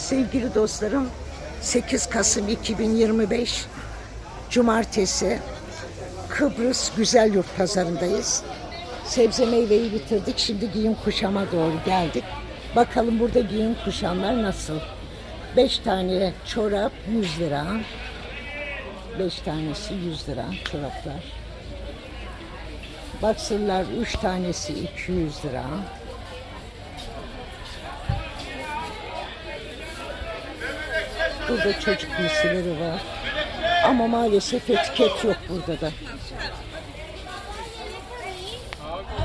Sevgili dostlarım 8 Kasım 2025 Cumartesi Kıbrıs Güzel Yurt Pazarındayız. Sebze meyveyi bitirdik. Şimdi giyim kuşama doğru geldik. Bakalım burada giyim kuşamlar nasıl? 5 tane çorap 100 lira. 5 tanesi 100 lira çoraplar. Baksırlar 3 tanesi 200 lira. Burada çocuk giysileri var. Ama maalesef etiket yok burada da.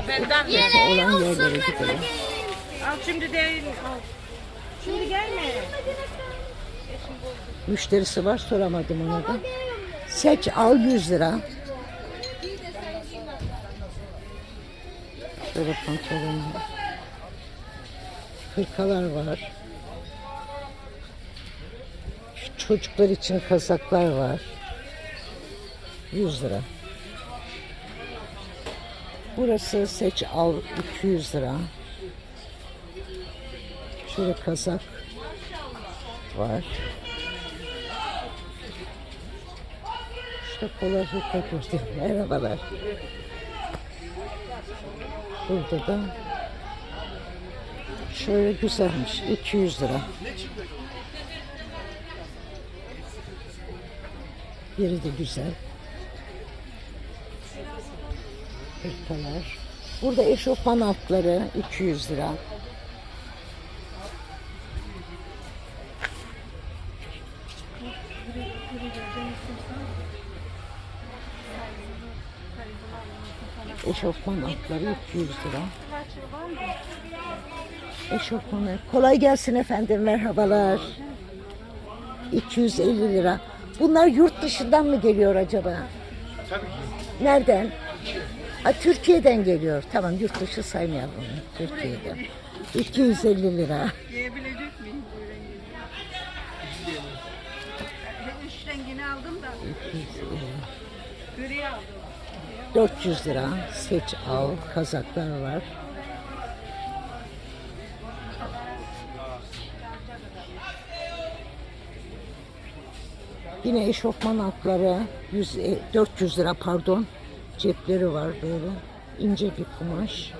Benden? Etiket olan yerlere gidelim. Al şimdi değil. Al. Şimdi gelme. Müşterisi var soramadım ona da. Seç al 100 lira. Şöyle pantolon var. Hırkalar var. Çocuklar için kazaklar var. 100 lira. Burası seç al 200 lira. Şöyle kazak var. İşte kolay gördüm. Merhabalar. Burada da şöyle güzelmiş. 200 lira. Yeri de güzel. Hırkalar. Burada eşofman altları 200 lira. Eşofman altları 200 lira. Eşofmanı. Kolay gelsin efendim. Merhabalar. 250 lira. Bunlar yurt dışından mı geliyor acaba? Nereden? Ha, Türkiye'den geliyor. Tamam yurt dışı saymayalım. onu. Türkiye'den. 250 lira. Giyebilecek miyim bu rengi? Üç rengini aldım da. Gri aldım. 400 lira. Seç al. Kazaklar var. Yine eşofman altları 100, e, 400 lira pardon. Cepleri var böyle. ince bir kumaş.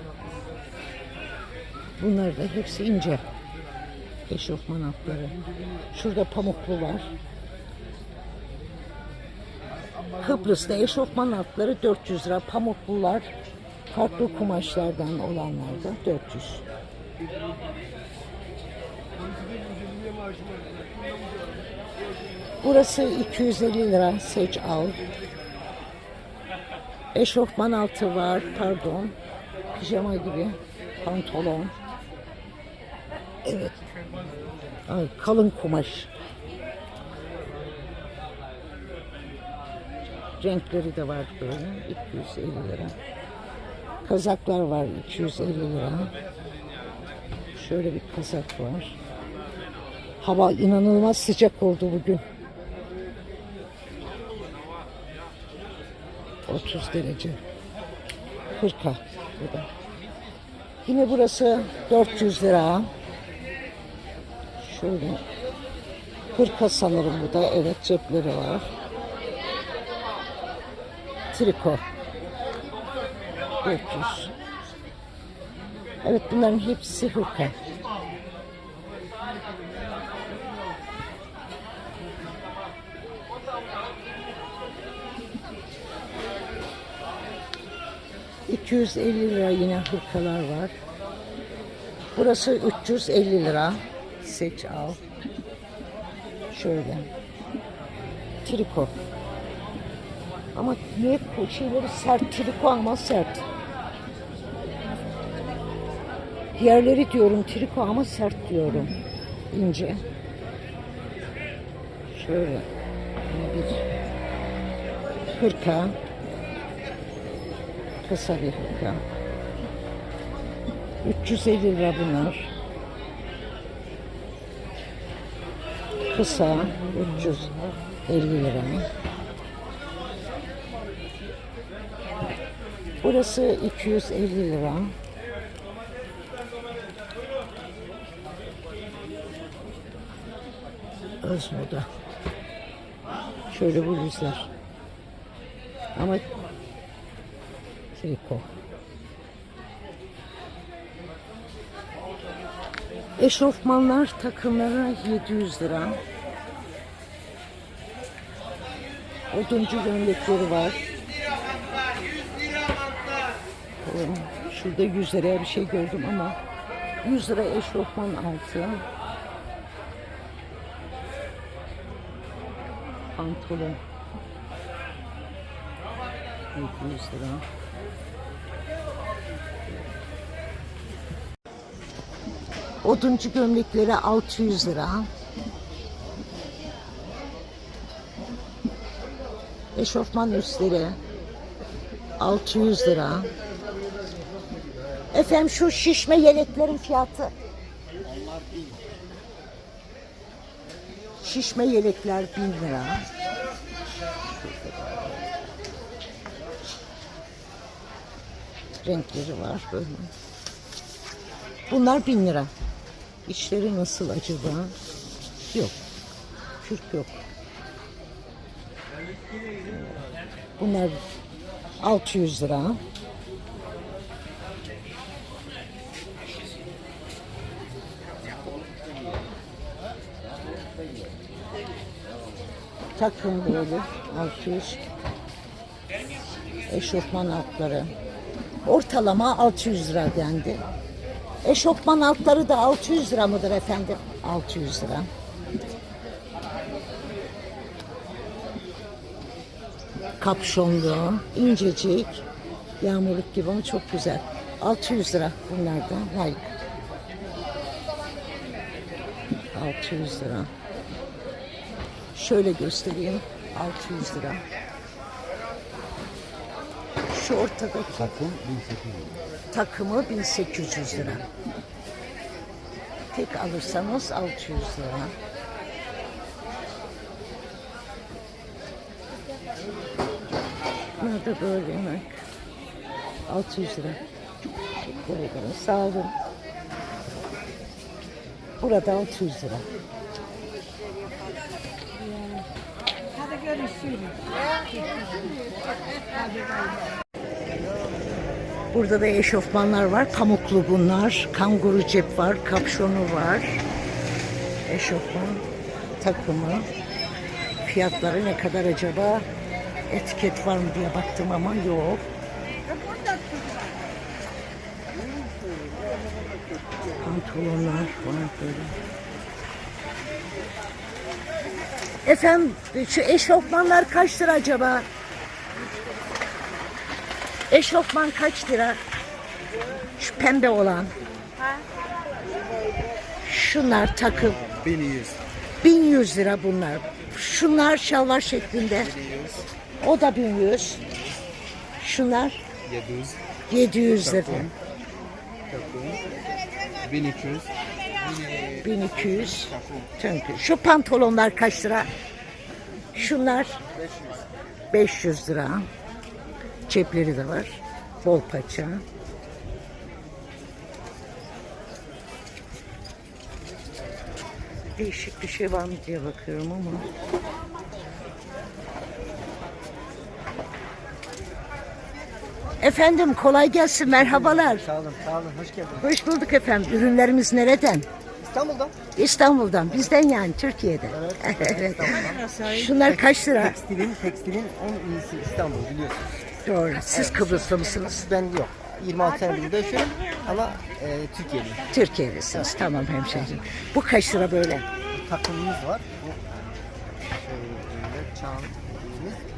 Bunlar da hepsi ince. Eşofman altları. Şurada pamuklu var. Kıbrıs'ta eşofman altları 400 lira. Pamuklular farklı kumaşlardan olanlar da 400. Burası 250 lira. Seç al. Eşofman altı var. Pardon. Pijama gibi. Pantolon. Evet. Ay, kalın kumaş. Renkleri de var böyle. 250 lira. Kazaklar var 250 lira. Şöyle bir kazak var. Hava inanılmaz sıcak oldu bugün. 30 derece. Hırka bu da. Yine burası 400 lira. Şöyle. Hırka sanırım bu da. Evet cepleri var. Triko. 400. Evet bunların hepsi hırka. ...250 lira yine hırkalar var. Burası 350 lira. Seç al. Şöyle. Triko. Ama niye bu şeyleri sert, triko ama sert. Diğerleri diyorum triko ama sert diyorum. İnce. Şöyle. Bir hırka. Kısa bir hırka. 350 lira bunlar. Kısa 350 lira. Burası 250 lira. öz moda. Şöyle bluzlar. Ama triko. Eşofmanlar takımları 700 lira. Oduncu gömlekleri var. Şurada 100 liraya bir şey gördüm ama 100 lira eşofman altı. Pantolon. 700 lira. Oduncu gömlekleri 600 lira. Eşofman üstleri 600 lira. Efendim şu şişme yeleklerin fiyatı. Şişme yelekler 1000 lira. Renkleri var böyle. Bunlar 1000 lira. İçleri nasıl acaba? Yok. Kürk yok. Bunlar 600 lira. Takım böyle 600. Eşofman altları. Ortalama 600 lira dendi. Eşofman altları da 600 lira mıdır efendim? 600 lira. Kapşonlu, incecik, yağmurluk gibi ama çok güzel. 600 lira bunlardan. Nike. 600 lira. Şöyle göstereyim. 600 lira. Şu ortadaki Takım 1800 lira. takımı 1800 lira. Tek alırsanız 600 lira. Bunlar da böyle yemek. 600 lira. Teşekkür ederim. Sağ olun. Burada 600 lira. Hadi görüşürüz. Burada da eşofmanlar var. Pamuklu bunlar. Kanguru cep var. Kapşonu var. Eşofman takımı. Fiyatları ne kadar acaba? Etiket var mı diye baktım ama yok. Pantolonlar var böyle. Efendim şu eşofmanlar kaç lira acaba? Eşofman kaç lira? Şu pembe olan. Şunlar takım. 1100. 1100 lira bunlar. Şunlar şalvar şeklinde. O da 1100. Şunlar 700. 700 lira. Takım. 1200. 1200. Çünkü şu pantolonlar kaç lira? Şunlar 500 lira. Cepleri de var. Bol paça. Değişik bir şey var mı diye bakıyorum ama. Efendim kolay gelsin merhabalar. Sağ olun, sağ olun. Hoş geldin. Hoş bulduk efendim. Ürünlerimiz nereden? İstanbul'da. İstanbul'dan, bizden yani Türkiye'de. Evet. Şunlar kaç lira? Tekstilin, tekstilin en iyisi İstanbul biliyorsunuz. Doğru. Siz Kıbrıslı mısınız? Ben yok. 26 sene burada yaşıyorum ama e, Türkiye'liyim. Türkiye'lisiniz. Tamam hemşehrim. Bu kaç lira böyle? Takımımız var. Bu şöyle çağın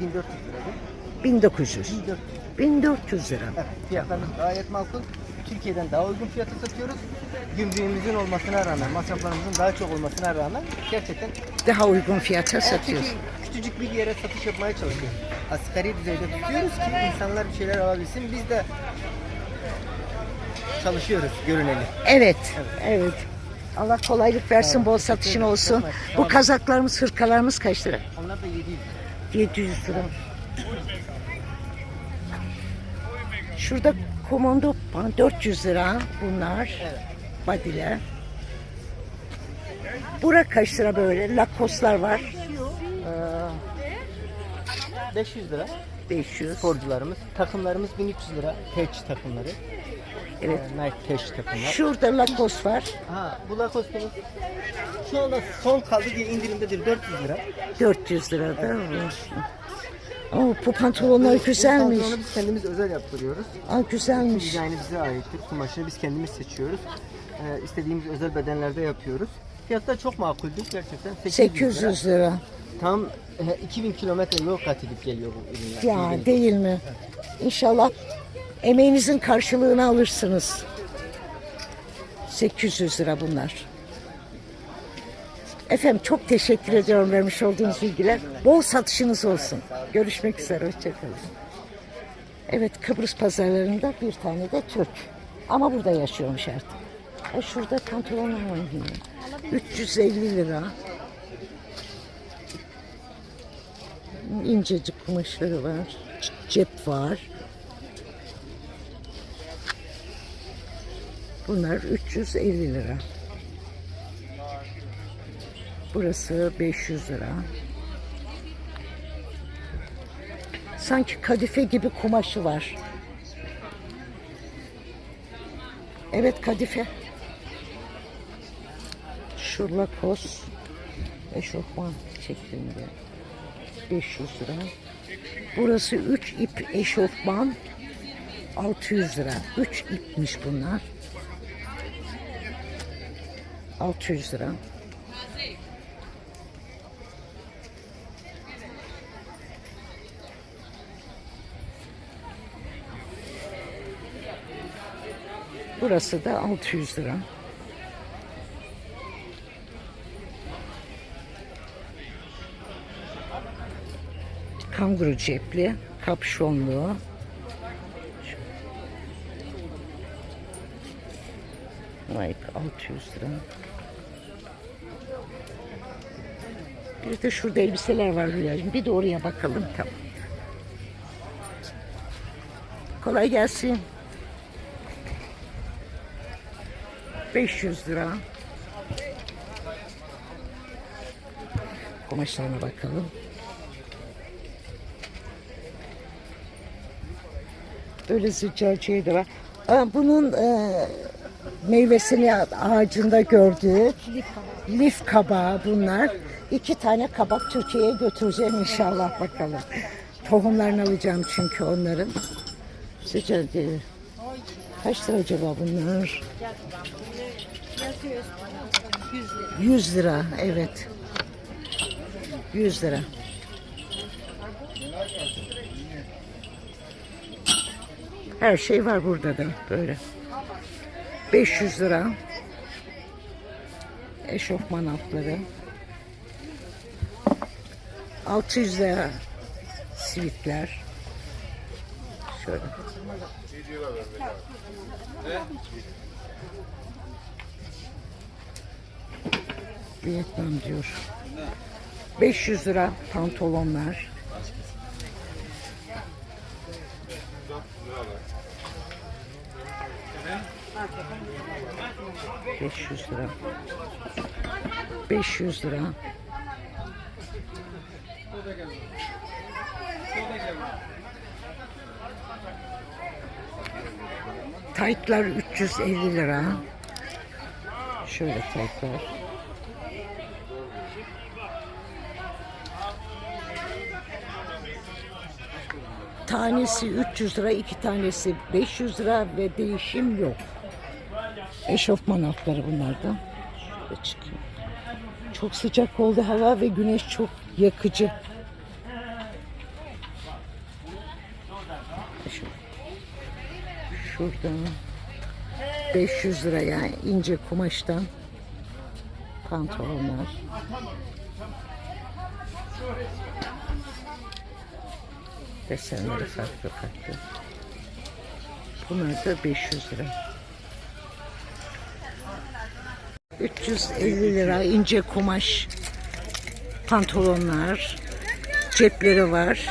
dediğimiz 1400 lira. 1900. 1400 1400 lira. Evet, fiyatlarımız gayet makul. Türkiye'den daha uygun fiyata satıyoruz. Gümrüğümüzün olmasına rağmen, masraflarımızın daha çok olmasına rağmen gerçekten Daha uygun fiyata satıyoruz. küçücük bir yere satış yapmaya çalışıyoruz. Asgari düzeyde tutuyoruz ki insanlar bir şeyler alabilsin. Biz de çalışıyoruz görüneli. Evet. Evet. Allah kolaylık versin, bol teşekkür satışın olsun. Sağ Bu kazaklarımız, hırkalarımız kaç lira? Onlar da 700 lira. 700 lira. Şurada komando 400 lira bunlar. Evet. Badiler. Bura kaç lira böyle? Lakoslar var. Ee, 500 lira 500. sporcularımız. Takımlarımız 1300 lira. Teç takımları. Evet. Ee, Nike Teç takımlar. Şurada Lakos var. Ha, bu Lacoste'umuz şu anda son kaldı diye indirimdedir 400 lira. 400 lirada. Oo, bu pantolonlar güzelmiş. Bu pantolonu biz kendimiz özel yaptırıyoruz. Aa, güzelmiş. Dizaynı bize aittir. Kumaşını biz kendimiz seçiyoruz. Ee, istediğimiz özel bedenlerde yapıyoruz. Fiyatlar çok makuldür gerçekten. 800 lira. 800 lira. Tam e, 2000 kilometre yol kat edip geliyor bu ürünler. Ya Ürün. değil mi? İnşallah emeğinizin karşılığını alırsınız. 800 lira bunlar. Efendim çok teşekkür ediyorum vermiş olduğunuz bilgiler. Bol satışınız olsun. Görüşmek üzere. Hoşçakalın. Evet Kıbrıs pazarlarında bir tane de Türk. Ama burada yaşıyormuş artık. E şurada pantolonlar var yine. 350 lira. İncecik kumaşları var. Cep var. Bunlar 350 lira. Burası 500 lira. Sanki kadife gibi kumaşı var. Evet kadife. Şu lakos eşofman şeklinde. 500 lira. Burası 3 ip eşofman 600 lira. 3 ipmiş bunlar. 600 lira. Burası da 600 lira. Kanguru cepli, kapşonlu. Nike 600 lira. Bir de şurada elbiseler var Hülya'cığım. Bir de oraya bakalım. Tamam. Kolay gelsin. 500 lira. Kumaşlarına bakalım. Böyle züccaciye de var. Bunun e, meyvesini ağacında gördük. Lif kabağı bunlar. İki tane kabak Türkiye'ye götüreceğim inşallah bakalım. Tohumlarını alacağım çünkü onların. Züccaciye. Kaç lira acaba bunlar? 100 lira evet. 100 lira. Her şey var burada da böyle. 500 lira. Eşofman altları. 600 lira sivitler. Şöyle. Vietnam diyor. 500 lira pantolonlar. Beş yüz lira. Beş yüz lira. Taytlar 350 lira. Şöyle taytlar. Tanesi 300 lira, iki tanesi 500 lira ve değişim yok. Eşofman altları bunlardan. Şöyle. Çok sıcak oldu hava ve güneş çok yakıcı. Şu- Şuradan 500 lira yani ince kumaştan pantolonlar. Desenleri farklı farklı. Bunlar da 500 lira. 350 lira ince kumaş pantolonlar. Cepleri var.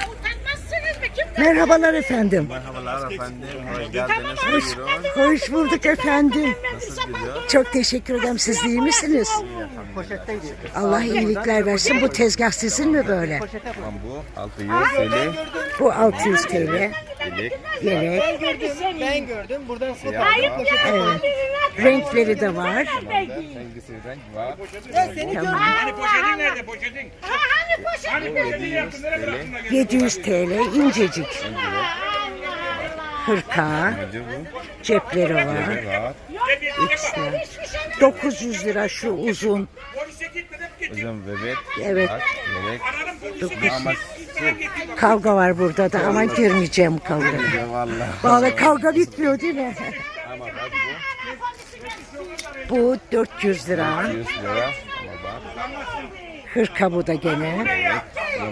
Merhabalar efendim. Merhabalar efendim, hoş geldiniz. Buyurun. Hoş bulduk efendim. Nasıl gidiyor? Çok teşekkür ederim. Siz iyi misiniz? Poşetteydi. Allah iyilikler versin. Bu tezgah sizin mi böyle? Bu 600 TL, Bu 600 TL. Bilek, Yelek. Ben gördüm. Buradan siyah var, Evet. Renkleri de var. hangisi renk var? Tamam. Hani poşetin nerede poşetin? Hani poşetin 700 TL, 700 TL incecik. Hırka, önce bu, cepleri var. var. X'ler. 900 lira şu uzun. polise gitmeden bebek, Evet. yelek, Dokuz. ama Kavga var burada da ama girmeyeceğim kavga. Vallahi kavga bitmiyor değil mi? Bu, Bu 400 lira. 100 lira, Hırka bu da gene.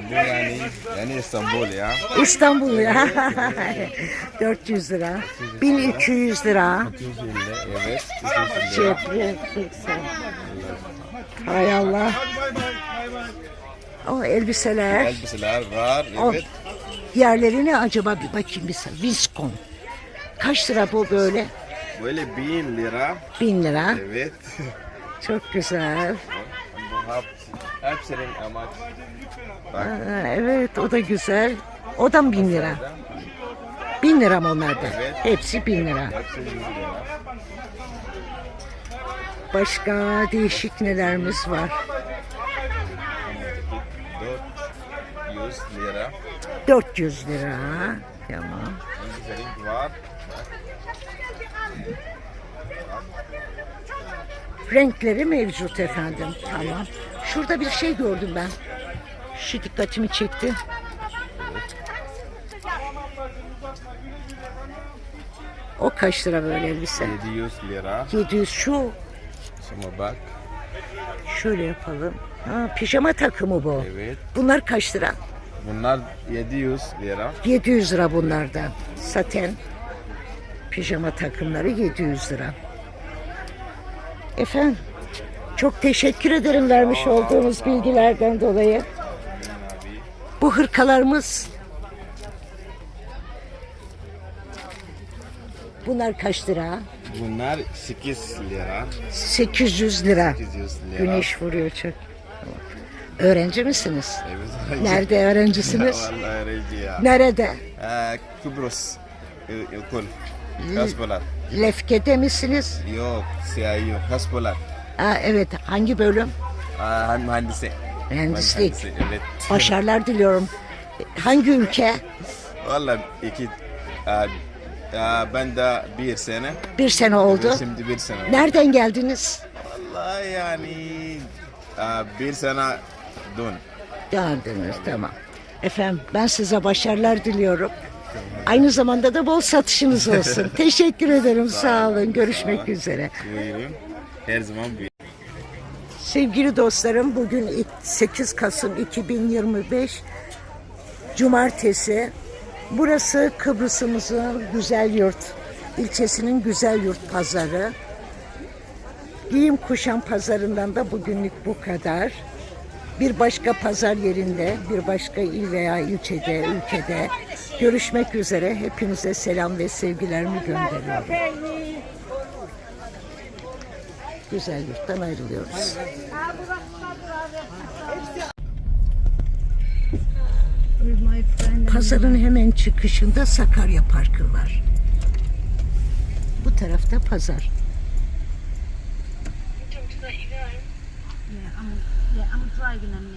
bu yani, yani İstanbul ya. İstanbul ya. 400 lira. 1200 lira. 250, evet, 200 lira. 80. Hay Allah. O elbiseler. Elbiseler var, O evet. yerleri ne acaba bir bakayım bir. Viskon. Kaç lira bu böyle? Böyle 1000 lira, 1000 lira. evet. Çok güzel. Bu hep, hepsinin amaç. Aa, evet o da güzel. O da mı 1000 lira? 1000 lira mı onlar da? Hepsi 1000 lira. hepsi 100 lira. Başka değişik nelerimiz var? 400 lira. 400 lira. Tamam. Güzelim var. Renkleri mevcut efendim. Tamam. Şurada bir şey gördüm ben. Şu dikkatimi çekti. O kaç lira böyle elbise? 700 lira. 700 şu. Şimdi bak. Şöyle yapalım. Ha, pijama takımı bu. Evet. Bunlar kaç lira? Bunlar 700 lira. 700 lira bunlardan. Saten pijama takımları 700 lira. Efendim çok teşekkür ederim vermiş olduğunuz bilgilerden dolayı. Bu hırkalarımız Bunlar kaç lira? Bunlar 8 lira. 800 lira. 800 lira. Güneş vuruyor çok. Öğrenci misiniz? Evet. Nerede öğrencisiniz? Vallahi öğrenci ya. Nerede? Ee, Kıbrıs. Ee, Okul. Haspolar. Lefke'de misiniz? Yok. CIU. Haspolar. Aa, evet. Hangi bölüm? Aa, mühendisi. Mühendislik. Mühendisi, Evet. Başarılar diliyorum. Hangi ülke? Vallahi iki aa, aa, ben de bir sene. Bir sene oldu. Şimdi bir sene. Nereden geldiniz? Vallahi yani aa, bir sene dön. Geldiniz. Tamam. Efendim ben size başarılar diliyorum. Aynı zamanda da bol satışınız olsun. Teşekkür ederim. Sağ olun. Görüşmek üzere. Buyurun. Her zaman buyurun. Sevgili dostlarım bugün 8 Kasım 2025 Cumartesi. Burası Kıbrıs'ımızın güzel yurt ilçesinin güzel yurt pazarı. Giyim kuşam pazarından da bugünlük bu kadar. Bir başka pazar yerinde, bir başka il veya ilçede, ülkede görüşmek üzere. Hepinize selam ve sevgilerimi gönderiyorum. Güzel yurttan ayrılıyoruz. Pazarın hemen çıkışında Sakarya Parkı var. Bu tarafta pazar. Yeah, I'm,